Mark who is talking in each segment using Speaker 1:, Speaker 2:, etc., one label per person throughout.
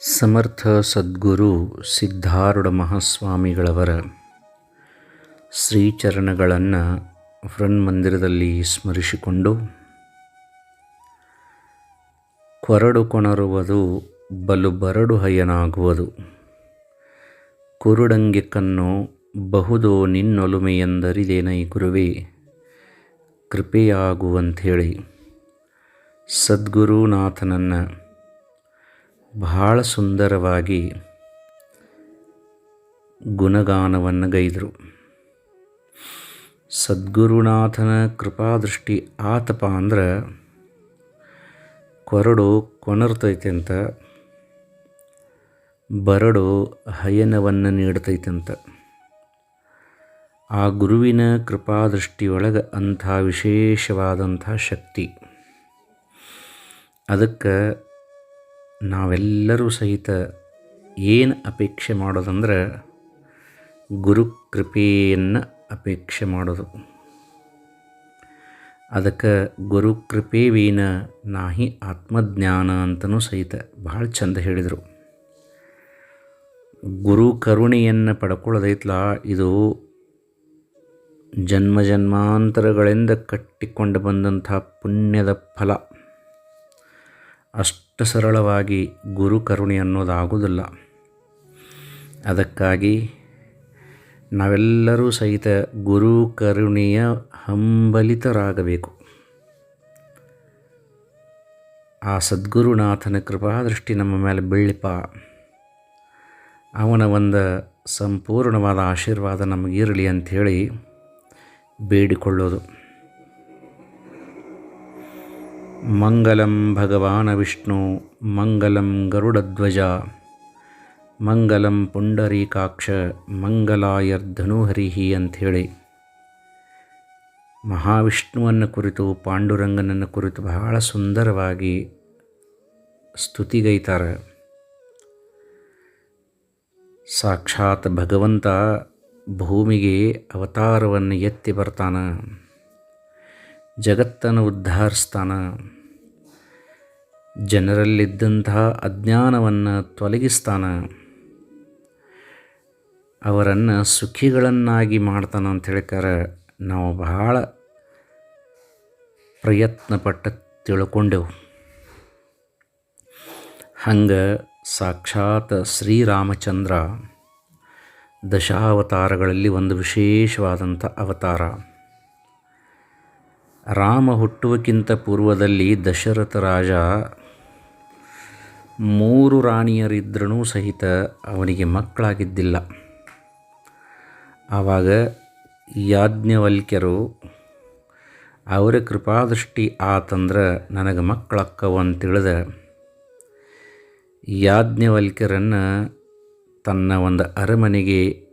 Speaker 1: ಸಮರ್ಥ ಸದ್ಗುರು ಸಿದ್ಧಾರೂಢ ಮಹಾಸ್ವಾಮಿಗಳವರ ಶ್ರೀಚರಣಗಳನ್ನು ಮಂದಿರದಲ್ಲಿ ಸ್ಮರಿಸಿಕೊಂಡು ಕೊರಡು ಕೊಣರುವುದು ಬಲು ಬರಡು ಹಯ್ಯನಾಗುವುದು ಕುರುಡಂಗೆ ಕನ್ನು ಬಹುದೋ ನಿನ್ನೊಲುಮೆಯೆಂದರಿದೇನೈ ಗುರುವೇ, ಕೃಪೆಯಾಗುವಂಥೇಳಿ. ಸದ್ಗುರುನಾಥನನ್ನು ಬಹಳ ಸುಂದರವಾಗಿ ಗುಣಗಾನವನ್ನು ಗೈದರು. ಸದ್ಗುರುನಾಥನ ಕೃಪಾದೃಷ್ಟಿ ಆತಪ ಅಂದ್ರೆ ಕೊರಡು ಕೊನರ್ತೈತೆ ಅಂತ, ಬರಡು ಹಯನವನ್ನು ಅಂತ. ಆ ಗುರುವಿನ ಕೃಪಾದೃಷ್ಟಿಯೊಳಗೆ ಅಂಥ ವಿಶೇಷವಾದಂಥ ಶಕ್ತಿ. ಅದಕ್ಕೆ ನಾವೆಲ್ಲರೂ ಸಹಿತ ಏನು ಅಪೇಕ್ಷೆ ಮಾಡೋದಂದ್ರೆ ಗುರು ಕೃಪೆಯನ್ನು ಅಪೇಕ್ಷೆ ಮಾಡೋದು. ಅದಕ್ಕೆ ಗುರು ಕೃಪೆ ವೀನ ನಾಹಿ ಆತ್ಮಜ್ಞಾನ ಅಂತಲೂ ಸಹಿತ ಭಾಳ ಚಂದ ಹೇಳಿದರು. ಗುರು ಕರುಣೆಯನ್ನು ಪಡ್ಕೊಳ್ಳೋದೈತ್ಲ, ಇದು ಜನ್ಮ ಜನ್ಮಾಂತರಗಳಿಂದ ಕಟ್ಟಿಕೊಂಡು ಬಂದಂಥ ಪುಣ್ಯದ ಫಲ. ಅಷ್ಟು ಸರಳವಾಗಿ ಗುರು ಕರುಣೆ ಅನ್ನೋದಾಗುವುದಿಲ್ಲ ಅದಕ್ಕಾಗಿ ನಾವೆಲ್ಲರೂ ಸಹಿತ ಗುರು ಕರುಣೆಯ ಹಂಬಲಿತರಾಗಬೇಕು. ಆ ಸದ್ಗುರುನಾಥನ ಕೃಪಾ ದೃಷ್ಟಿ ನಮ್ಮ ಮೇಲೆ ಬೀಳಿಪ ಅವನ ಒಂದು ಸಂಪೂರ್ಣವಾದ ಆಶೀರ್ವಾದ ನಮಗಿರಲಿ ಅಂಥೇಳಿ ಬೇಡಿಕೊಳ್ಳೋದು. ಮಂಗಲಂ ಭಗವಾನ ವಿಷ್ಣು ಮಂಗಲಂ ಗರುಡಧ್ವಜ ಮಂಗಲಂ ಪುಂಡರೀಕಾಕ್ಷ ಮಂಗಲಾಯರ್ಧನುಹರಿಹಿ ಅಂಥೇಳಿ. ಮಹಾವಿಷ್ಣುವನ್ನು ಕುರಿತು, ಪಾಂಡುರಂಗನನ್ನು ಕುರಿತು ಬಹಳ ಸುಂದರವಾಗಿ ಸ್ತುತಿಗೈತಾರೆ. ಸಾಕ್ಷಾತ್ ಭಗವಂತ ಭೂಮಿಗೆ ಅವತಾರವನ್ನು ಎತ್ತಿ ಬರ್ತಾನ. ಜಗತ್ತನ್ನು ಉದ್ಧಾರಿಸ್ತಾನ ಜನರಲ್ಲಿದ್ದಂತಹ ಅಜ್ಞಾನವನ್ನು ತೊಲಗಿಸ್ತಾನ. ಅವರನ್ನು ಸುಖಿಗಳನ್ನಾಗಿ ಮಾಡ್ತಾನ ಅಂತ ಹೇಳ್ತಾರೆ ನಾವು ಬಹಳ ಪ್ರಯತ್ನಪಟ್ಟು ತಿಳ್ಕೊಂಡೆವು. ಹಂಗೆ ಸಾಕ್ಷಾತ್ ಶ್ರೀರಾಮಚಂದ್ರ ದಶಾವತಾರಗಳಲ್ಲಿ ಒಂದು ವಿಶೇಷವಾದಂಥ ಅವತಾರ. ರಾಮ ಹುಟ್ಟುವಕ್ಕಿಂತ ಪೂರ್ವದಲ್ಲಿ ದಶರಥ ರಾಜ ಮೂರು ರಾಣಿಯರಿದ್ರೂ ಸಹಿತ ಅವನಿಗೆ ಮಕ್ಕಳಾಗಿದ್ದಿಲ್ಲ. ಆವಾಗ ಯಾಜ್ಞವಲ್ಕ್ಯರು, ಅವರ ಕೃಪಾದೃಷ್ಟಿ ಆತಂದ್ರೆ ನನಗೆ ಮಕ್ಕಳಕ್ಕವು ತಿಳಿದ ಯಾಜ್ಞವಲ್ಕ್ಯರನ್ನು ತನ್ನ ಒಂದು ಅರಮನೆಗೆ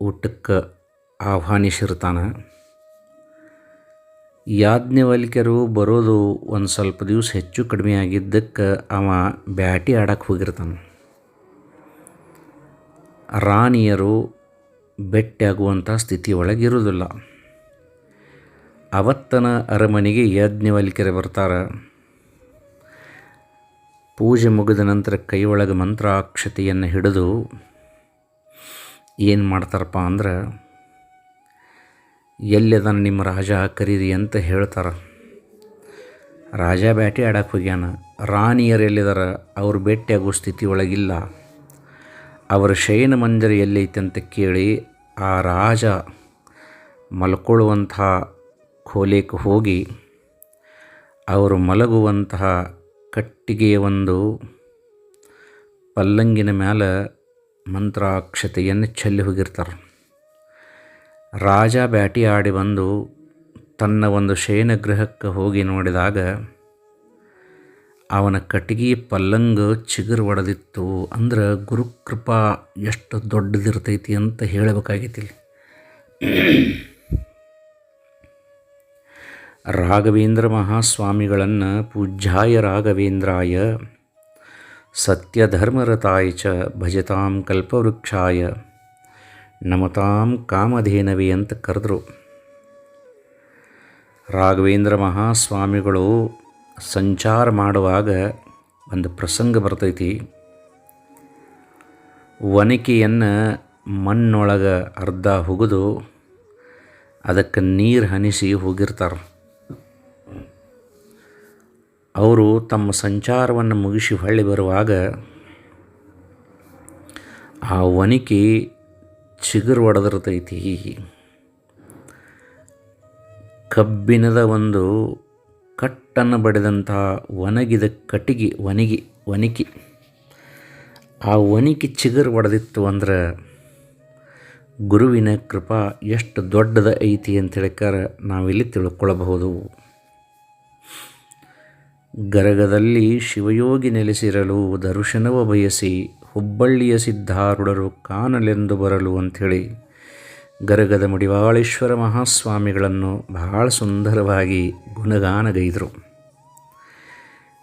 Speaker 1: ಊಟಕ್ಕೆ ಆಹ್ವಾನಿಸಿರ್ತಾನೆ. ಯಾಜ್ಞವಲ್ಕ್ಯರು ಬರೋದು ಒಂದು ಸ್ವಲ್ಪ ದಿವಸ ಹೆಚ್ಚು ಕಡಿಮೆ ಆಗಿದ್ದಕ್ಕೆ ಅವ ಬ್ಯಾಟಿ ಆಡಕ್ಕೆ ಹೋಗಿರ್ತಾನೆ. ರಾಣಿಯರು ಭೇಟಿಯಾಗುವಂಥ ಸ್ಥಿತಿ ಒಳಗಿರುವುದಿಲ್ಲ ಅವತ್ತನ ಅರಮನೆಗೆ ಯಾಜ್ಞವಲ್ಕ್ಯರು ಬರ್ತಾರೆ. ಪೂಜೆ ಮುಗಿದ ನಂತರ ಕೈ ಒಳಗೆ ಮಂತ್ರಾಕ್ಷತೆಯನ್ನು ಹಿಡಿದು ಏನು ಮಾಡ್ತಾರಪ್ಪ ಅಂದ್ರೆ ಎಲ್ಲದನ ನಿಮ್ಮ ರಾಜ ಕರೀರಿ ಅಂತ ಹೇಳ್ತಾರೆ. ರಾಜ ಬ್ಯಾಟಿ ಆಡಕ್ಕೆ ಹೋಗ್ಯಾನ. ರಾಣಿಯರು ಎಲ್ಲಿದಾರ? ಅವ್ರು ಭೇಟಿಯಾಗೋ ಸ್ಥಿತಿ ಒಳಗಿಲ್ಲ. ಅವರ ಶಯನ ಮಂಜರಿ ಎಲ್ಲೈತೆ ಅಂತ ಕೇಳಿ ಆ ರಾಜ ಮಲ್ಕೊಳ್ಳುವಂತಹ ಕೋಲೇಕ್ಕೆ ಹೋಗಿ ಅವರು ಮಲಗುವಂತಹ ಕಟ್ಟಿಗೆಯ ಒಂದು ಪಲ್ಲಂಗಿನ ಮೇಲೆ ಮಂತ್ರಾಕ್ಷತೆಯನ್ನು ಚೆಲ್ಲಿ ಹೋಗಿರ್ತಾರೆ. ರಾಜ ಬ್ಯಾಟಿ ಆಡಿ ಬಂದು ತನ್ನ ಒಂದು ಶಯನಗೃಹಕ್ಕೆ ಹೋಗಿ ನೋಡಿದಾಗ ಅವನ ಕಟ್ಟಿಗೆ ಪಲ್ಲಂಗ ಚಿಗುರು ಒಡೆದಿತ್ತು. ಅಂದ್ರೆ ಗುರುಕೃಪಾ ಎಷ್ಟು ದೊಡ್ಡದಿರ್ತೈತಿ ಅಂತ ಹೇಳಬೇಕಾಗೈತಿ ರಾಘವೇಂದ್ರ ಮಹಾಸ್ವಾಮಿಗಳನ್ನು ಪೂಜ್ಯಾಯ ರಾಘವೇಂದ್ರಾಯ, ಸತ್ಯಧರ್ಮರತಾಯ ಚ ಭಜತಾಂ ಕಲ್ಪವೃಕ್ಷಾಯ ನಮತಾಂ ಕಾಮಧೇನವಿ ಅಂತ ಕರೆದರು. ರಾಘವೇಂದ್ರ ಮಹಾಸ್ವಾಮಿಗಳು ಸಂಚಾರ ಮಾಡುವಾಗ ಒಂದು ಪ್ರಸಂಗ ಬರ್ತೈತಿ. ಒನಕೆಯನ್ನು ಮಣ್ಣೊಳಗೆ ಅರ್ಧ ಹುಗಿದು ಅದಕ್ಕೆ ನೀರು ಹನಿಸಿ ಹೋಗಿರ್ತಾರೆ. ಅವರು ತಮ್ಮ ಸಂಚಾರವನ್ನು ಮುಗಿಸಿ ಹೊಳ್ಳಿ ಬರುವಾಗ ಆ ಒನಕೆ ಚಿಗುರು ಒಡೆದಿರ್ತೈತಿ ಕಬ್ಬಿಣದ ಒಂದು ಕಟ್ಟನ್ನು ಬಡಿದಂಥ ಒಣಗಿದ ಕಟ್ಟಿಗೆ, ಒಣಗಿ ಒನಕೆ ಆ ಒನಕೆ ಚಿಗುರು ಒಡೆದಿತ್ತು ಅಂದ್ರೆ ಗುರುವಿನ ಕೃಪಾ ಎಷ್ಟು ದೊಡ್ಡದ ಐತಿ ಅಂತ ಹೇಳಿಕಾರ ನಾವಿಲ್ಲಿ ತಿಳ್ಕೊಳ್ಳಬಹುದು ಗರಗದಲ್ಲಿ ಶಿವಯೋಗಿ ನೆಲೆಸಿರಲು ದರ್ಶನವ ಬಯಸಿ ಹುಬ್ಬಳ್ಳಿಯ ಸಿದ್ಧಾರೂಢರು ಕಾಣಲೆಂದು ಬರಲು ಅಂಥೇಳಿ ಗರಗದ ಮಡಿವಾಳೇಶ್ವರ ಮಹಾಸ್ವಾಮಿಗಳನ್ನು ಬಹಳ ಸುಂದರವಾಗಿ ಗುಣಗಾನಗೈದರು.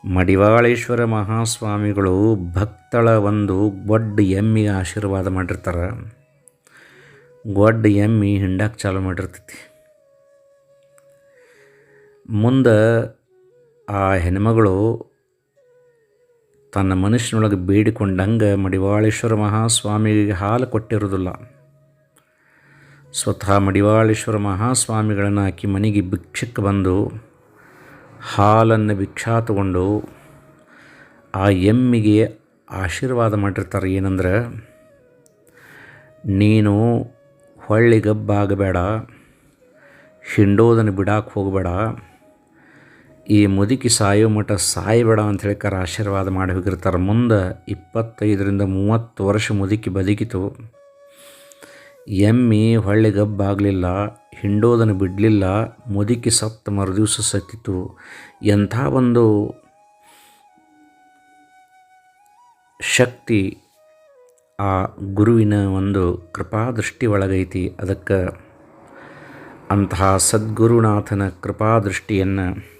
Speaker 1: ಮಡಿವಾಳೇಶ್ವರ ಮಹಾಸ್ವಾಮಿಗಳು ಭಕ್ತಳ ಒಂದು ಗೊಡ್ಡ ಎಮ್ಮಿಗೆ ಆಶೀರ್ವಾದ ಮಾಡಿರ್ತಾರೆ. ಗೊಡ್ಡ ಎಮ್ಮಿ ಹಿಂಡಕ್ಕೆ ಚಾಲು ಮಾಡಿರ್ತೈತಿ. ಮುಂದೆ ಆ ಹೆಣ್ಮಗಳು ತನ್ನ ಮನುಷ್ಯನೊಳಗೆ ಬೇಡಿಕೊಂಡಂಗೆ ಮಡಿವಾಳೇಶ್ವರ ಮಹಾಸ್ವಾಮಿಗೆ ಹಾಲು ಕೊಟ್ಟಿರೋದಿಲ್ಲ ಸ್ವತಃ ಮಡಿವಾಳೇಶ್ವರ ಮಹಾಸ್ವಾಮಿಗಳನ್ನು ಆಕಿ ಮನೆಗೆ ಭಿಕ್ಷಕ್ಕೆ ಬಂದು ಹಾಲನ್ನು ಭಿಕ್ಷಾ ತಗೊಂಡು ಆ ಎಮ್ಮಿಗೆ ಆಶೀರ್ವಾದ ಮಾಡಿರ್ತಾರೆ. ಏನಂದ್ರೆ, ನೀನು ಹೊಳ್ಳಿ ಗಬ್ಬಾಗಬೇಡ, ಹಿಂಡೋದನ್ನು ಬಿಡಾಕೆ ಹೋಗಬೇಡ ಈ ಮುದುಕಿ ಸಾಯೋ ಮಠ ಸಾಯಬೇಡ ಅಂತ ಹೇಳ್ಕಾರ ಆಶೀರ್ವಾದ ಮಾಡಿ ಹೋಗಿರ್ತಾರೆ. ಮುಂದೆ ಇಪ್ಪತ್ತೈದರಿಂದ ಮೂವತ್ತು ವರ್ಷ ಮುದುಕಿ ಬದುಕಿತು. ಎಮ್ಮಿ ಹೊಳ್ಳಿ ಗಬ್ಬಾಗಲಿಲ್ಲ ಹಿಂಡೋದನ್ನು ಬಿಡಲಿಲ್ಲ, ಮುದುಕಿ ಸತ್ತ ಮರುದಿವಸ ಸತ್ತಿತು ಎಂಥ ಒಂದು ಶಕ್ತಿ ಆ ಗುರುವಿನ ಒಂದು ಕೃಪಾದೃಷ್ಟಿ ಒಳಗೈತಿ. ಅದಕ್ಕೆ ಅಂತಹ ಸದ್ಗುರುನಾಥನ ಕೃಪಾದೃಷ್ಟಿಯನ್ನು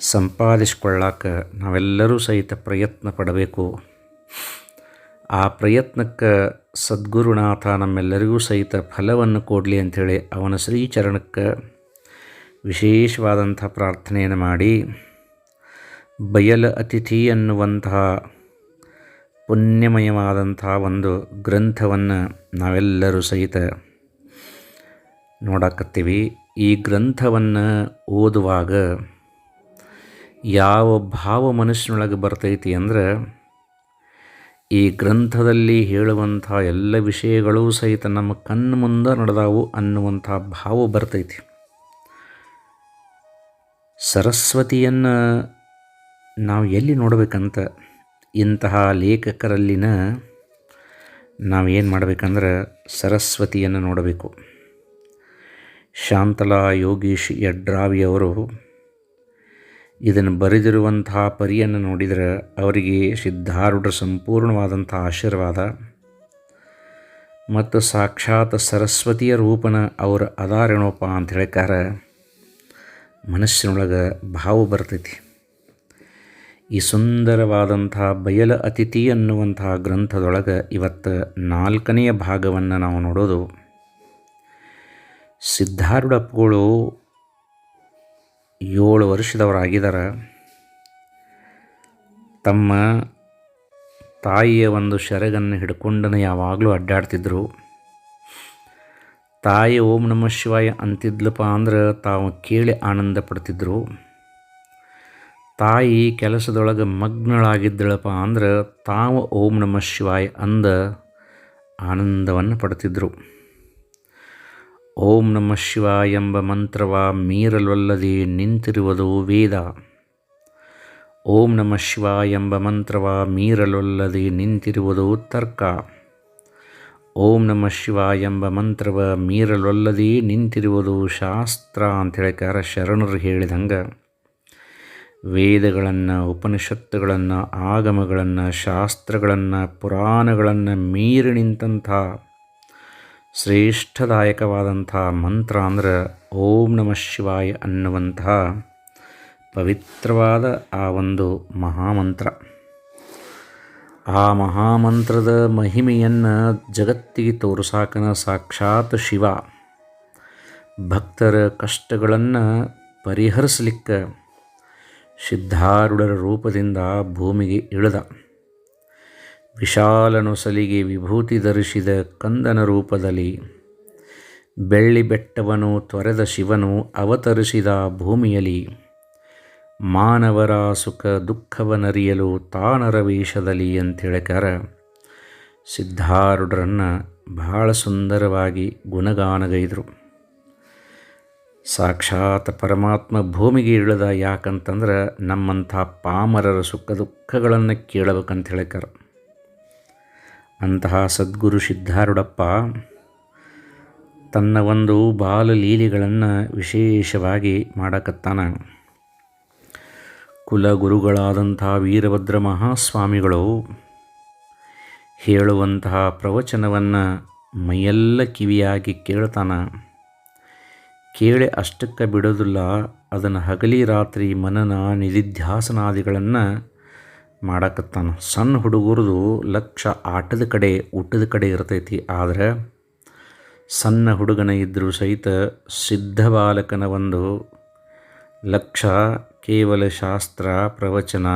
Speaker 1: ಸಂಪಾದಿಸ್ಕೊಳ್ಳಾಕ ನಾವೆಲ್ಲರೂ ಸಹಿತ ಪ್ರಯತ್ನ ಪಡಬೇಕು. ಆ ಪ್ರಯತ್ನಕ್ಕೆ ಸದ್ಗುರುನಾಥ ನಮ್ಮೆಲ್ಲರಿಗೂ ಸಹಿತ ಫಲವನ್ನು ಕೊಡಲಿ ಅಂಥೇಳಿ ಅವನ ಶ್ರೀಚರಣಕ್ಕೆ ವಿಶೇಷವಾದಂಥ ಪ್ರಾರ್ಥನೆಯನ್ನು ಮಾಡಿ ಬಯಲ ಅತಿಥಿ ಅನ್ನುವಂತಹ ಪುಣ್ಯಮಯವಾದಂಥ ಒಂದು ಗ್ರಂಥವನ್ನು ನಾವೆಲ್ಲರೂ ಸಹಿತ ನೋಡಕತ್ತೀವಿ. ಈ ಗ್ರಂಥವನ್ನು ಓದುವಾಗ ಯಾವ ಭಾವ ಮನಸ್ಸಿನೊಳಗೆ ಬರ್ತೈತಿ ಅಂದ್ರೆ ಈ ಗ್ರಂಥದಲ್ಲಿ ಹೇಳುವಂಥ ಎಲ್ಲ ವಿಷಯಗಳೂ ಸಹಿತ ನಮ್ಮ ಕಣ್ಣು ಮುಂದೆ ನಡೆದಾವು ಅನ್ನುವಂಥ ಭಾವ ಬರ್ತೈತಿ. ಸರಸ್ವತಿಯನ್ನು ನಾವು ಎಲ್ಲಿ ನೋಡಬೇಕಂತ ಇಂತಹ ಲೇಖಕರಲ್ಲಿನ ನಾವೇನು ಮಾಡಬೇಕಂದ್ರೆ ಸರಸ್ವತಿಯನ್ನು ನೋಡಬೇಕು. ಶಾಂತಲಾ ಯೋಗೀಶ್ ಯಡ್ರಾವಿಯವರು ಇದನ್ನು ಬರೆದಿರುವಂತಹ ಪರಿಯನ್ನು ನೋಡಿದರೆ ಅವರಿಗೆ ಸಿದ್ಧಾರೂಢ ಸಂಪೂರ್ಣವಾದಂಥ ಆಶೀರ್ವಾದ. ಮತ್ತು ಸಾಕ್ಷಾತ್ ಸರಸ್ವತಿಯ ರೂಪನ ಅವರ ಅದಾರಣೋಪ ಅಂತ ಹೇಳಿಕಾರ ಮನಸ್ಸಿನೊಳಗೆ ಭಾವ ಬರ್ತೈತಿ. ಈ ಸುಂದರವಾದಂಥ ಬಯಲ ಅತಿಥಿ ಅನ್ನುವಂಥ ಗ್ರಂಥದೊಳಗೆ ಇವತ್ತು ನಾಲ್ಕನೆಯ ಭಾಗವನ್ನು ನಾವು ನೋಡೋದು. ಸಿದ್ಧಾರೂಢಪ್ಪಗಳು ಏಳು ವರ್ಷದವರಾಗಿದ್ದಾರೆ. ತಮ್ಮ ತಾಯಿಯ ಒಂದು ಶರಗನ್ನು ಹಿಡ್ಕೊಂಡನ ಯಾವಾಗಲೂ ಅಡ್ಡಾಡ್ತಿದ್ರು. ತಾಯಿ ಓಂ ನಮ ಶಿವಾಯ ಅಂತಿದ್ಲಪ್ಪ ಅಂದ್ರೆ ತಾವು ಕೇಳಿ ಆನಂದ ಪಡ್ತಿದ್ರು. ತಾಯಿ ಕೆಲಸದೊಳಗೆ ಮಗ್ನಳಾಗಿದ್ದಳಪ್ಪ ಅಂದ್ರೆ ತಾವು ಓಂ ನಮ ಶಿವಾಯ ಅಂದ ಆನಂದವನ್ನು ಪಡ್ತಿದ್ರು. ಓಂ ನಮ ಶಿವ ಎಂಬ ಮಂತ್ರವ ಮೀರಲೊಲ್ಲದೆ ನಿಂತಿರುವುದು ವೇದ. ಓಂ ನಮ ಶಿವ ಎಂಬ ಮಂತ್ರವ ಮೀರಲೊಲ್ಲದೆ ನಿಂತಿರುವುದು ತರ್ಕ. ಓಂ ನಮ ಶಿವ ಎಂಬ ಮಂತ್ರವ ಮೀರಲೊಲ್ಲದೆ ನಿಂತಿರುವುದು ಶಾಸ್ತ್ರ ಅಂತ ಹೇಳಿಕಾರ ಶರಣರು ಹೇಳಿದಂಗೆ. ವೇದಗಳನ್ನು, ಉಪನಿಷತ್ತುಗಳನ್ನು, ಆಗಮಗಳನ್ನು, ಶಾಸ್ತ್ರಗಳನ್ನು, ಪುರಾಣಗಳನ್ನು ಮೀರಿ ನಿಂತಹ ಶ್ರೇಷ್ಠದಾಯಕವಾದಂಥ ಮಂತ್ರ ಅಂದರೆ ಓಂ ನಮ ಶಿವಾಯ ಅನ್ನುವಂತಹ ಪವಿತ್ರವಾದ ಆ ಒಂದು ಮಹಾಮಂತ್ರ. ಆ ಮಹಾಮಂತ್ರದ ಮಹಿಮೆಯನ್ನು ಜಗತ್ತಿಗೆ ತೋರಿಸಾಕನ ಸಾಕ್ಷಾತ್ ಶಿವ. ಭಕ್ತರ ಕಷ್ಟಗಳನ್ನು ಪರಿಹರಿಸಲಿಕ್ಕೆ ಸಿದ್ಧಾರೂಢರ ರೂಪದಿಂದ ಭೂಮಿಗೆ ಇಳಿದ. ವಿಶಾಲ ನೊಸಲಿಗೆ ವಿಭೂತಿ ಧರಿಸಿದ ಕಂದನ ರೂಪದಲ್ಲಿ ಬೆಳ್ಳಿ ಬೆಟ್ಟವನು ತೊರೆದ ಶಿವನು ಅವತರಿಸಿದ ಭೂಮಿಯಲ್ಲಿ ಮಾನವರ ಸುಖ ದುಃಖವನರಿಯಲು ತಾನರ ವೇಷದಲ್ಲಿ ಅಂತೇಳಕಾರ ಸಿದ್ಧಾರೂಢರನ್ನು ಬಹಳ ಸುಂದರವಾಗಿ ಗುಣಗಾನಗೈದರು. ಸಾಕ್ಷಾತ್ ಪರಮಾತ್ಮ ಭೂಮಿಗೆ ಇಳಿದ ಯಾಕಂತಂದ್ರೆ ನಮ್ಮಂಥ ಪಾಮರರ ಸುಖ ದುಃಖಗಳನ್ನು ಕೇಳಬೇಕಂತ ಹೇಳ್ಯಾರ ಅಂತಹ ಸದ್ಗುರು ಸಿದ್ಧಾರೂಢಪ್ಪ ತನ್ನ ಒಂದು ಬಾಲಲೀಲೆಗಳನ್ನು ವಿಶೇಷವಾಗಿ ಮಾಡಕತ್ತಾನ. ಕುಲಗುರುಗಳಾದಂಥ ವೀರಭದ್ರ ಮಹಾಸ್ವಾಮಿಗಳು ಹೇಳುವಂತಹ ಪ್ರವಚನವನ್ನು ಮೈಯೆಲ್ಲ ಕಿವಿಯಾಗಿ ಕೇಳ್ತಾನ. ಕೇಳಿ ಅಷ್ಟಕ್ಕೆ ಬಿಡೋದಿಲ್ಲ, ಅದನ್ನು ಹಗಲಿ ರಾತ್ರಿ ಮನನ ನಿಧಿಧ್ಯಾಸನಾದಿಗಳನ್ನು ಮಾಡಕತ್ತಾನ. ಸಣ್ಣ ಹುಡುಗರದು ಲಕ್ಷ ಆಟದ ಕಡೆ, ಊಟದ ಕಡೆ ಇರ್ತೈತಿ. ಆದರೆ ಸಣ್ಣ ಹುಡುಗನ ಇದ್ದರೂ ಸಹಿತ ಸಿದ್ಧ ಬಾಲಕನ ಒಂದು ಲಕ್ಷ ಕೇವಲ ಶಾಸ್ತ್ರ, ಪ್ರವಚನ,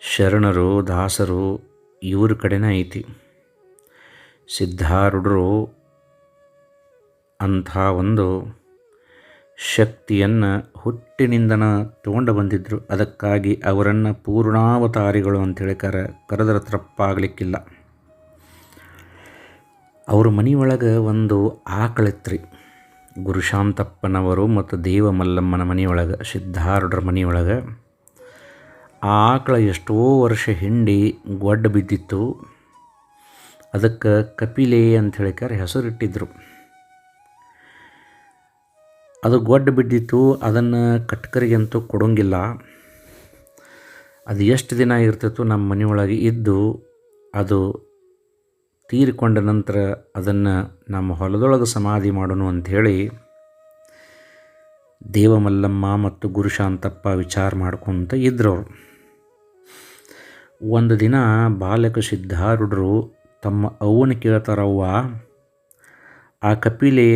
Speaker 1: ಶರಣರು, ದಾಸರು ಇವ್ರ ಕಡೆನೇ ಐತಿ. ಸಿದ್ಧಾರೂಢರು ಅಂಥ ಒಂದು ಶಕ್ತಿಯನ್ನು ಹುಟ್ಟಿನಿಂದನ ತಗೊಂಡು ಬಂದಿದ್ದರು ಅದಕ್ಕಾಗಿ ಅವರನ್ನು ಪೂರ್ಣಾವತಾರಿಗಳು ಅಂತೇಳಿ ಕರ ಕರೆದ್ರೆ ತಪ್ಪಾಗಲಿಕ್ಕಿಲ್ಲ. ಅವ್ರ ಮನೆಯೊಳಗೆ ಒಂದು ಆಕಳಿತ್ರಿ. ಗುರುಶಾಂತಪ್ಪನವರು ಮತ್ತು ದೇವಮಲ್ಲಮ್ಮನ ಮನೆಯೊಳಗೆ, ಸಿದ್ಧಾರೂಢರ ಮನೆಯೊಳಗೆ. ಆ ಆಕಳ ಎಷ್ಟೋ ವರ್ಷ ಹಿಂಡಿ ಗೊಡ್ಡ ಬಿದ್ದಿತ್ತು. ಅದಕ್ಕೆ ಕಪಿಲೆ ಅಂತ ಹೇಳಿಕಾರ ಹೆಸರಿಟ್ಟಿದ್ರು. ಅದು ಗೊಡ್ಡ ಬಿದ್ದಿತ್ತು, ಅದನ್ನು ಕಟ್ಕರಿಗಂತೂ ಕೊಡೋಂಗಿಲ್ಲ. ಅದು ಎಷ್ಟು ದಿನ ಇರ್ತಿತ್ತು ನಮ್ಮ ಮನೆಯೊಳಗೆ ಇದ್ದು, ಅದು ತೀರಿಕೊಂಡ ನಂತರ ಅದನ್ನು ನಮ್ಮ ಹೊಲದೊಳಗೆ ಸಮಾಧಿ ಮಾಡೋಣ ಅಂಥೇಳಿ ದೇವಮಲ್ಲಮ್ಮ ಮತ್ತು ಗುರುಶಾಂತಪ್ಪ ವಿಚಾರ ಮಾಡ್ಕೊತ ಅವರು ಒಂದು ದಿನ ಬಾಲಕ ಸಿದ್ಧಾರುಡರು ತಮ್ಮ ಅವ್ವನ ಕೇಳ್ತಾರವ್ವ, ಆ ಕಪಿಲೆ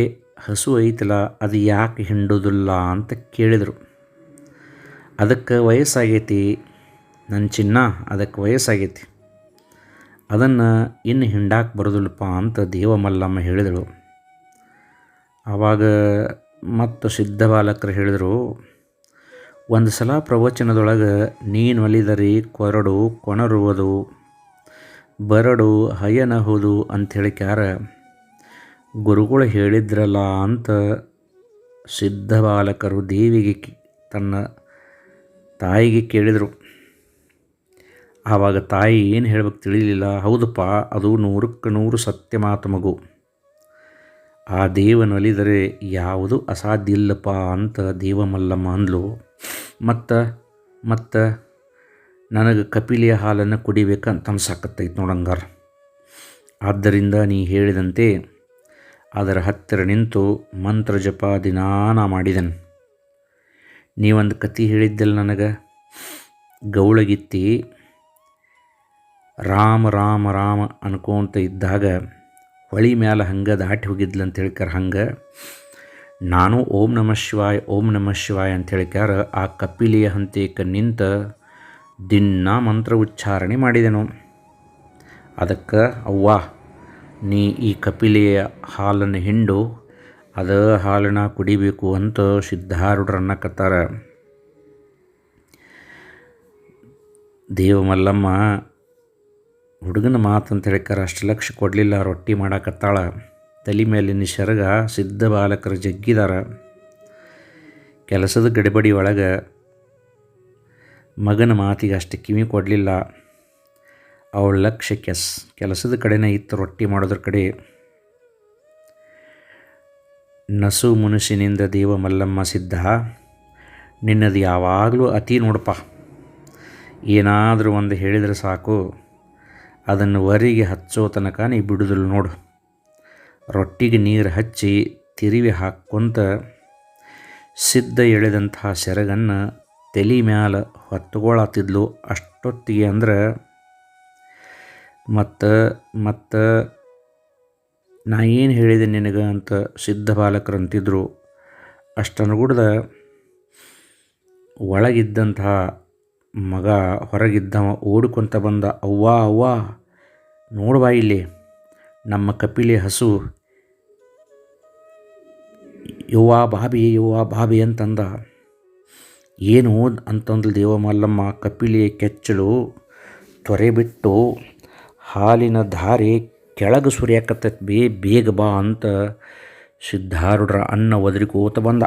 Speaker 1: ಹಸು ಐತಲ್ಲ ಅದು ಯಾಕೆ ಹಿಂಡೋದಿಲ್ಲ ಅಂತ ಕೇಳಿದರು. ಅದಕ್ಕೆ ವಯಸ್ಸಾಗೈತಿ ನನ್ನ ಚಿನ್ನ, ಅದಕ್ಕೆ ವಯಸ್ಸಾಗೈತಿ. ಅದನ್ನು ಇನ್ನು ಹಿಂಡಾಕೆ ಬರೋದಿಲ್ಲಪ್ಪ ಅಂತ ದೇವಮಲ್ಲಮ್ಮ ಹೇಳಿದಳು. ಆವಾಗ ಮತ್ತು ಸಿದ್ಧ ಬಾಲಕರು ಹೇಳಿದರು, ಒಂದು ಸಲ ಪ್ರವಚನದೊಳಗೆ ನೀನು ಒಲಿದರಿ ಕೊರಡು ಕೊಣರುವುದು ಬರಡು ಹಯನಹುದು ಅಂಥೇಳಿ ಕ್ಯಾರ ಗುರುಗಳು ಹೇಳಿದ್ರಲ್ಲ ಅಂತ ಸಿದ್ಧ ಬಾಲಕರು ದೇವಿಗೆ ತನ್ನ ತಾಯಿಗೆ ಕೇಳಿದರು. ಆವಾಗ ತಾಯಿ ಏನು ಹೇಳ್ಬೇಕು ತಿಳಿಯಲಿಲ್ಲ ಹೌದಪ್ಪ ಅದು ನೂರಕ್ಕೆ ನೂರು ಸತ್ಯ ಮಾತು ಮಗು. ಆ ದೇವನೊಲಿದರೆ ಯಾವುದು ಅಸಾಧ್ಯ ಇಲ್ಲಪ್ಪ ಅಂತ ದೇವಮಲ್ಲಮ್ಮ ಅಂದ್ಲು. ಮತ್ತು ಮತ್ತು ನನಗೆ ಕಪಿಲಿಯ ಹಾಲನ್ನು ಕುಡಿಬೇಕಂತ ಅನ್ಸಾಕತ್ತೈತೆ ನೋಡಂಗಾರ. ಆದ್ದರಿಂದ ನೀ ಹೇಳಿದಂತೆ ಅದರ ಹತ್ತಿರ ನಿಂತು ಮಂತ್ರ ಜಪ ದಿನಾನ ಮಾಡಿದನು. ನೀವೊಂದು ಕತೆ ಹೇಳಿದ್ದಲ್ಲ ನನಗೆ? ಗೌಳಗಿತ್ತಿ, ರಾಮ ರಾಮ ರಾಮ ಅನ್ಕೊಂತ ಇದ್ದಾಗ ಹೊಳಿ ಮ್ಯಾಲೆ ಹಂಗೆ ದಾಟಿ ಹೋಗಿದ್ಲು ಅಂತ ಹೇಳ್ಕಾರ ಹಂಗೆ ನಾನು ಓಂ ನಮ ಶಿವಾಯ್, ಓಂ ನಮ ಶಿವಾಯ್ ಅಂತ ಹೇಳ್ಕ್ಯಾರ, ಆ ಕಪಿಲಿಯ ಹಂತಕ್ಕೆ ನಿಂತ ದಿನ ಮಂತ್ರ ಉಚ್ಚಾರಣೆ ಮಾಡಿದೆನು. ಅದಕ್ಕೆ ಅವ್ವ ನೀ ಈ ಕಪಿಲೆಯ ಹಾಲನ್ನು ಹಿಂಡು, ಅದ ಹಾಲನ್ನ ಕುಡಿಬೇಕು ಅಂತ ಸಿದ್ಧಾರೂಢರನ್ನ ಕತ್ತಾರ. ದೇವ ಮಲ್ಲಮ್ಮ ಹುಡುಗನ ಮಾತು ಅಂತ ಹೇಳ್ಕಾರ ಅಷ್ಟು ಲಕ್ಷ ಕೊಡಲಿಲ್ಲ, ರೊಟ್ಟಿ ಮಾಡಾಕತ್ತಾಳ. ತಲೆ ಮೇಲೆ ಶರಗ ಸಿದ್ಧ ಬಾಲಕರು ಜಗ್ಗಿದಾರ. ಕೆಲಸದ ಗಡಿಬಡಿ ಒಳಗೆ ಮಗನ ಮಾತಿಗೆ ಅಷ್ಟು ಕಿವಿ ಕೊಡಲಿಲ್ಲ. ಅವಳ ಲಕ್ಷ್ಯ ಕೆಸ್ ಕೆಲಸದ ಕಡೆನೇ ಇತ್ತು ರೊಟ್ಟಿ ಮಾಡೋದ್ರ ಕಡೆ. ನಸು ಮುನಸಿನಿಂದ ದೇವ ಮಲ್ಲಮ್ಮ ಸಿದ್ಧ, ನಿನ್ನದು ಯಾವಾಗಲೂ ಅತಿ ನೋಡಪ್ಪ. ಏನಾದರೂ ಒಂದು ಹೇಳಿದರೆ ಸಾಕು, ಅದನ್ನು ವರಿಗೆ ಹಚ್ಚೋ ತನಕ ನೀ ಬಿಡುದಿಲ್ಲ ನೋಡು. ರೊಟ್ಟಿಗೆ ನೀರು ಹಚ್ಚಿ ತಿರುವಿ ಹಾಕ್ಕೊಂತ ಸಿದ್ಧ ಎಳೆದಂತಹ ಸೆರಗನ್ನು ತಲೆ ಮ್ಯಾಲ ಹೊತ್ತುಗೊಳತ್ತಿದ್ಲು ಅಷ್ಟೊತ್ತಿಗೆ ಅಂದ್ರೆ ಮತ್ತು ಮತ್ತು ನಾ ಏನು ಹೇಳಿದೆ ನಿನಗೆ ಅಂತ ಸಿದ್ಧ ಬಾಲಕರು ಅಂತಿದ್ರು ಅಷ್ಟನುಗುಡ್ದ ಒಳಗಿದ್ದಂತಹ ಮಗ ಹೊರಗಿದ್ದವ ಓಡ್ಕೊತ ಬಂದ, ಅವ್ವ ಅವ್ವ ನೋಡ್ಬಾ ಇಲ್ಲಿ, ನಮ್ಮ ಕಪಿಲೆ ಹಸು, ಯವ್ವ ಬಾಬಿ ಯವ್ವ ಬಾಬಿ ಅಂತಂದ. ಏನು ಅಂತಂದ್ಲು ದೇವಮಲ್ಲಮ್ಮ ಕಪಿಲೆ ಕೆಚ್ಚಲು ತೊರೆ ಬಿಟ್ಟು ಹಾಲಿನ ಧಾರೆ ಕೆಳಗೆ ಸುರಿಯಾಕತ್ತೈತಿ, ಬೇ ಬೇಗ ಬಾ ಅಂತ ಸಿದ್ಧಾರೂಢರ ಅನ್ನ ಒದರಿಕೋತ ಬಂದ.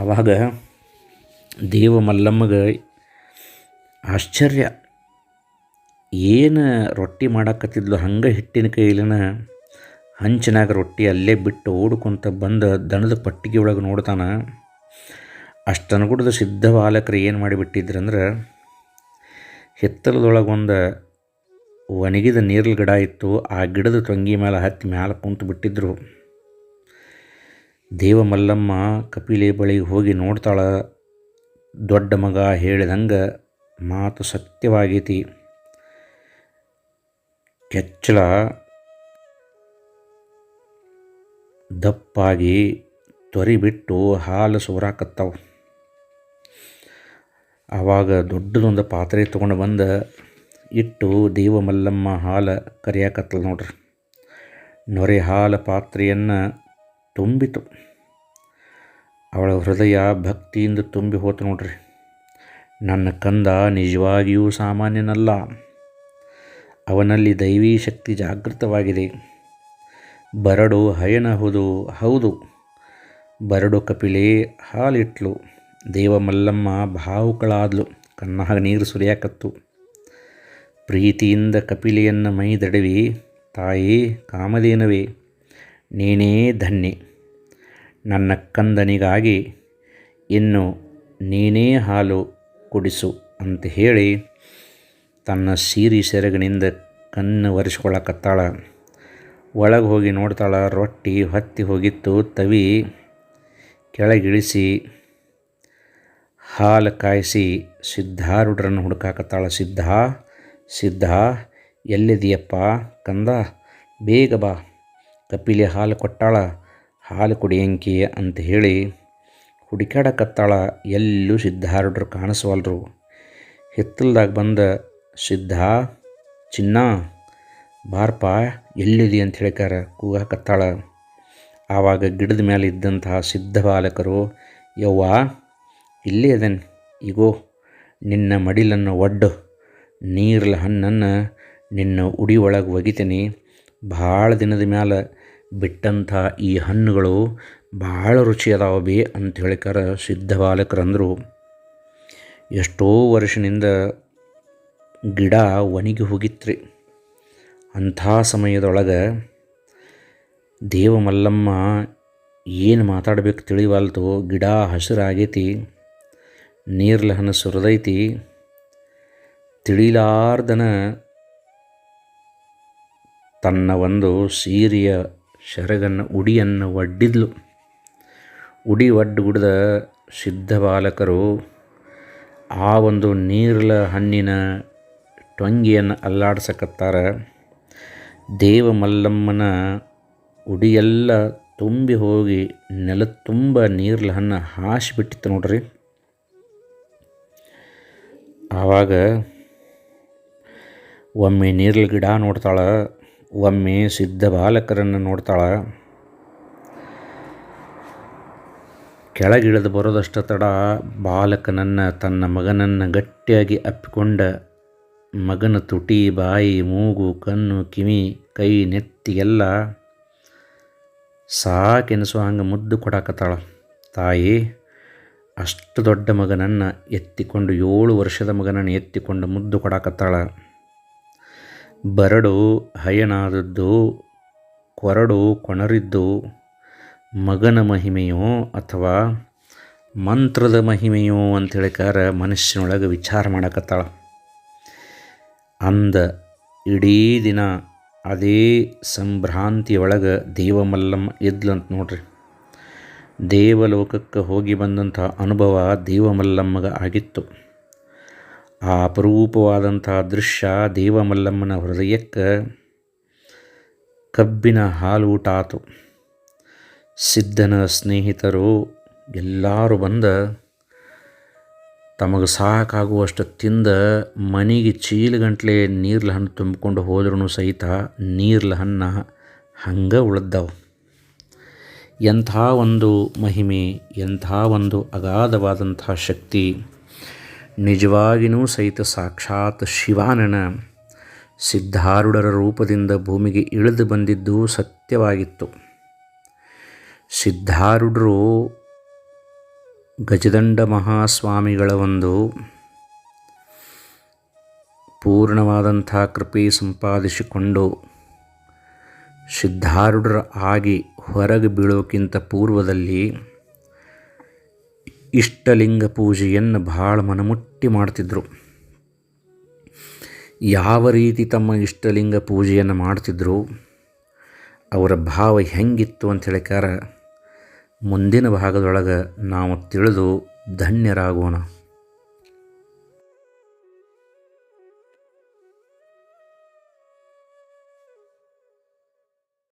Speaker 1: ಆವಾಗ ದೇವ ಮಲ್ಲಮ್ಮಗೆ ಆಶ್ಚರ್ಯ, ಏನು ರೊಟ್ಟಿ ಮಾಡಾಕತ್ತಿದ್ಲು ಹಂಗೆ ಹಿಟ್ಟಿನ ಕೈಲಿನ ಹಂಚಿನಾಗ ರೊಟ್ಟಿ ಅಲ್ಲೇ ಬಿಟ್ಟು ಓಡ್ಕೊಂತ ಬಂದ ದನದ ಪಟ್ಟಿಗೆ ಒಳಗೆ ನೋಡ್ತಾನೆ. ಅಷ್ಟನುಗುಡ್ದ ಸಿದ್ಧ ಬಾಲಕರು ಏನು ಮಾಡಿಬಿಟ್ಟಿದ್ರಂದ್ರೆ ಹಿತ್ತಲದೊಳಗೆ ಒಂದು ಒಣಗಿದ ನೀರ್ಲ ಗಿಡ ಇತ್ತು. ಆ ಗಿಡದ ತೊಂಗಿ ಮೇಲೆ ಹತ್ತಿ ಮ್ಯಾಲೆ ಕುಂತು ಬಿಟ್ಟಿದ್ರು. ದೇವ ಮಲ್ಲಮ್ಮ ಕಪಿಲೆ ಬಳಿಗೆ ಹೋಗಿ ನೋಡ್ತಾಳೆ. ದೊಡ್ಡ ಮಗ ಹೇಳಿದಂಗೆ ಮಾತು ಸತ್ಯವಾಗೈತಿ. ಕೆಚ್ಚಲ ದಪ್ಪಾಗಿ ತೊರಿಬಿಟ್ಟು ಹಾಲು ಸೋರಾಕತ್ತಾವ ಆವಾಗ ದೊಡ್ಡದೊಂದು ಪಾತ್ರೆ ತೊಗೊಂಡು ಬಂದು ಇಟ್ಟು ದೇವ ಮಲ್ಲಮ್ಮ ಹಾಲು ಕರಿಯಾಕತ್ತಲ್ಲ ನೋಡ್ರಿ. ನೊರೆ ಹಾಲು ಪಾತ್ರೆಯನ್ನು ತುಂಬಿತು ಅವಳ ಹೃದಯ ಭಕ್ತಿಯಿಂದ ತುಂಬಿ ಹೋತು ನೋಡ್ರಿ. ನನ್ನ ಕಂದ ನಿಜವಾಗಿಯೂ ಸಾಮಾನ್ಯನಲ್ಲ. ಅವನಲ್ಲಿ ದೈವೀ ಶಕ್ತಿ ಜಾಗೃತವಾಗಿದೆ. ಬರಡು ಹಯನಹುದು ಹೌದು. ಬರಡು ಕಪಿಲೆ ಹಾಲಿಟ್ಲು. ದೇವ ಮಲ್ಲಮ್ಮ ಭಾವುಕಳಾದ್ಲು, ಕಣ್ಣಾಗ ನೀರು ಸುರಿಯಾಕತ್ತು. ಪ್ರೀತಿಯಿಂದ ಕಪಿಲೆಯನ್ನು ಮೈದಡವಿ ತಾಯಿ ಕಾಮಧೇನವೇ, ನೀನೇ ಧನ್ಯೆ. ನನ್ನ ಕಂದನಿಗಾಗಿ ಇನ್ನು ನೀನೇ ಹಾಲು ಕುಡಿಸು ಅಂತ ಹೇಳಿ ತನ್ನ ಸೀರಿ ಸೆರಗಿನಿಂದ ಕಣ್ಣು ಒರೆಸ್ಕೊಳಕತ್ತಾಳ ಒಳಗೆ ಹೋಗಿ ನೋಡ್ತಾಳ, ರೊಟ್ಟಿ ಹತ್ತಿ ಹೋಗಿತ್ತು, ತವಿ ಕೆಳಗಿಳಿಸಿ ಹಾಲು ಕಾಯಿಸಿ ಸಿದ್ಧಾರುಡ್ರನ್ನು ಹುಡುಕಾಕತ್ತಾಳ. ಸಿದ್ಧ ಸಿದ್ಧ ಎಲ್ಲಿದೆಯಪ್ಪ ಕಂದ, ಬೇಗ ಬಾ. ಕಪಿಲಿ ಹಾಲು ಕೊಟ್ಟಾಳ. ಹಾಲು ಕುಡಿಯಂಕಿ ಅಂತ ಹೇಳಿ ಹುಡುಕಾಡಕತ್ತಾಳ ಎಲ್ಲೂ ಸಿದ್ಧಾರುಡ್ರು ಕಾಣಿಸ್ವಲ್ರು. ಹಿತ್ತಲ್ದಾಗ ಬಂದ ಸಿದ್ಧ, ಚಿನ್ನ, ಬಾರ್ಪ, ಎಲ್ಲಿದೆ ಅಂತ ಹೇಳಿಕಾರ ಕೂಗಾಕತ್ತಾಳ. ಆವಾಗ ಗಿಡದ ಮೇಲೆ ಇದ್ದಂತಹ ಸಿದ್ಧ ಬಾಲಕರು, ಯವ್ವ ಇಲ್ಲೇ ಅದನ್ನು ಈಗೋ ನಿನ್ನ ಮಡಿಲನ್ನು ಒಡ್ಡು. ನೀರ್ಲ ಹಣ್ಣನ್ನು ನಿನ್ನ ಉಡಿ ಒಳಗೆ ಒಗಿತೀನಿ. ಭಾಳ ದಿನದ ಮ್ಯಾಲೆ ಬಿಟ್ಟಂಥ ಈ ಹಣ್ಣುಗಳು ಭಾಳ ರುಚಿ ಅದಾವ ಬೇ ಅಂತ ಹೇಳಿಕಾರ ಸಿದ್ಧ ಬಾಲಕರಂದರು ಎಷ್ಟೋ ವರ್ಷನಿಂದ ಗಿಡ ಒಣಗಿ ಹೋಗಿತ್ರಿ. ಅಂಥ ಸಮಯದೊಳಗೆ ದೇವ ಮಲ್ಲಮ್ಮ ಏನು ಮಾತಾಡ್ಬೇಕು ತಿಳಿವಲ್ತು, ಗಿಡ ಹಸಿರಾಗೈತಿ. ನೀರ್ಲ ಹಣ್ಣು ಸುರಿದೈತಿ, ತಿಳಿಲಾರ್ದನ ತನ್ನ ಒಂದು ಸೀರೆಯ ಶರಗನ್ನು ಉಡಿಯನ್ನು ಒಡ್ಡಿದ್ಲು. ಉಡಿ ಒಡ್ಡು ಗುಡ್ದ ಸಿದ್ಧ ಬಾಲಕರು ಆ ಒಂದು ನೀರ್ಲ ಹಣ್ಣಿನ ಟೊಂಗಿಯನ್ನು ಅಲ್ಲಾಡ್ಸಕತ್ತಾರ. ದೇವ ಮಲ್ಲಮ್ಮನ ಉಡಿಯೆಲ್ಲ ತುಂಬಿ ಹೋಗಿ ನೆಲ ತುಂಬ ನೀರ್ಲ ಹಣ್ಣು ಹಾಸಿಬಿಟ್ಟಿತ್ತು ನೋಡ್ರಿ. ಆವಾಗ ಒಮ್ಮೆ ನೀರಲ್ ಗಿಡ ನೋಡ್ತಾಳೆ, ಒಮ್ಮೆ ಸಿದ್ಧ ಬಾಲಕರನ್ನು ನೋಡ್ತಾಳೆ. ಕೆಳಗಿಳಿದು ಬರೋದಷ್ಟು ತಡ, ಬಾಲಕನನ್ನು ತನ್ನ ಮಗನನ್ನು ಗಟ್ಟಿಯಾಗಿ ಅಪ್ಪಿಕೊಂಡ ಮಗನ ತುಟಿ, ಬಾಯಿ, ಮೂಗು, ಕಣ್ಣು, ಕಿವಿ, ಕೈ ನೆತ್ತಿಗೆಲ್ಲ ಸಾಕೆನಿಸುವ ಹಂಗೆ ಮುದ್ದು ಕೊಡಾಕತ್ತಾಳ. ತಾಯಿ ಅಷ್ಟು ದೊಡ್ಡ ಮಗನನ್ನು ಎತ್ತಿಕೊಂಡು ಏಳು ವರ್ಷದ ಮಗನನ್ನು ಎತ್ತಿಕೊಂಡು ಮುದ್ದು ಕೊಡಾಕತ್ತಾಳ. ಬರಡು ಹಯನಾದದ್ದು, ಕೊರಡು ಕೊಣರಿದ್ದು, ಮಗನ ಮಹಿಮೆಯೋ ಅಥವಾ ಮಂತ್ರದ ಮಹಿಮೆಯೋ ಅಂತ ಹೇಳಿಕಾರ ಮನುಷ್ಯನೊಳಗೆ ವಿಚಾರ ಮಾಡಕತ್ತಾಳ. ಅಂದ ಇಡೀ ದಿನ ಅದೇ ಸಂಭ್ರಾಂತಿಯೊಳಗೆ ದೇವಮಲ್ಲಮ್ಮ ಇದ್ಲಂತ ನೋಡ್ರಿ. ದೇವಲೋಕಕ್ಕೆ ಹೋಗಿ ಬಂದಂಥ ಅನುಭವ ದೇವಮಲ್ಲಮ್ಮಗ ಆಗಿತ್ತು. ಆ ಅಪರೂಪವಾದಂಥ ದೃಶ್ಯ ದೇವಮಲ್ಲಮ್ಮನ ಹೃದಯಕ್ಕೆ ಕಬ್ಬಿನ ಹಾಲು ಊಟಾತು. ಸಿದ್ಧನ ಸ್ನೇಹಿತರು ಎಲ್ಲರೂ ಬಂದ ತಮಗೆ ಸಾಕಾಗುವಷ್ಟು ತಿಂದ ಮನೆಗೆ ಚೀಲಗಂಟ್ಲೆ ನೀರ್ಲ ಹಣ್ಣು ತುಂಬಿಕೊಂಡು ಹೋದ್ರೂ ಸಹಿತ ನೀರ್ಲ ಹಣ್ಣು ಹಂಗೆ ಉಳಿದವು ಎಂಥ ಒಂದು ಮಹಿಮೆ, ಎಂಥ ಒಂದು ಅಗಾಧವಾದಂಥ ಶಕ್ತಿ. ನಿಜವಾಗಿಯೂ ಸಹಿತ ಸಾಕ್ಷಾತ್ ಶಿವಾನನ ಸಿದ್ಧಾರುಡರ ರೂಪದಿಂದ ಭೂಮಿಗೆ ಇಳಿದು ಬಂದಿದ್ದು ಸತ್ಯವಾಗಿತ್ತು. ಸಿದ್ಧಾರುಡರು ಗಜದಂಡ ಮಹಾಸ್ವಾಮಿಗಳ ಒಂದು ಪೂರ್ಣವಾದಂಥ ಕೃಪೆ ಸಂಪಾದಿಸಿಕೊಂಡು ಸಿದ್ಧಾರುಡರ ಆಗಿ ಹೊರಗೆ ಬೀಳೋಕ್ಕಿಂತ ಪೂರ್ವದಲ್ಲಿ ಇಷ್ಟಲಿಂಗ ಪೂಜೆಯನ್ನು ಭಾಳ ಮನಮುಟ್ಟಿ ಮಾಡ್ತಿದ್ದರು ಯಾವ ರೀತಿ ತಮ್ಮ ಇಷ್ಟಲಿಂಗ ಪೂಜೆಯನ್ನು ಮಾಡ್ತಿದ್ರು, ಅವರ ಭಾವ ಹೆಂಗಿತ್ತು ಅಂತ ಹೇಳಿಕಾರ ಮುಂದಿನ ಭಾಗದೊಳಗೆ ನಾವು ತಿಳಿದು ಧನ್ಯರಾಗೋಣ.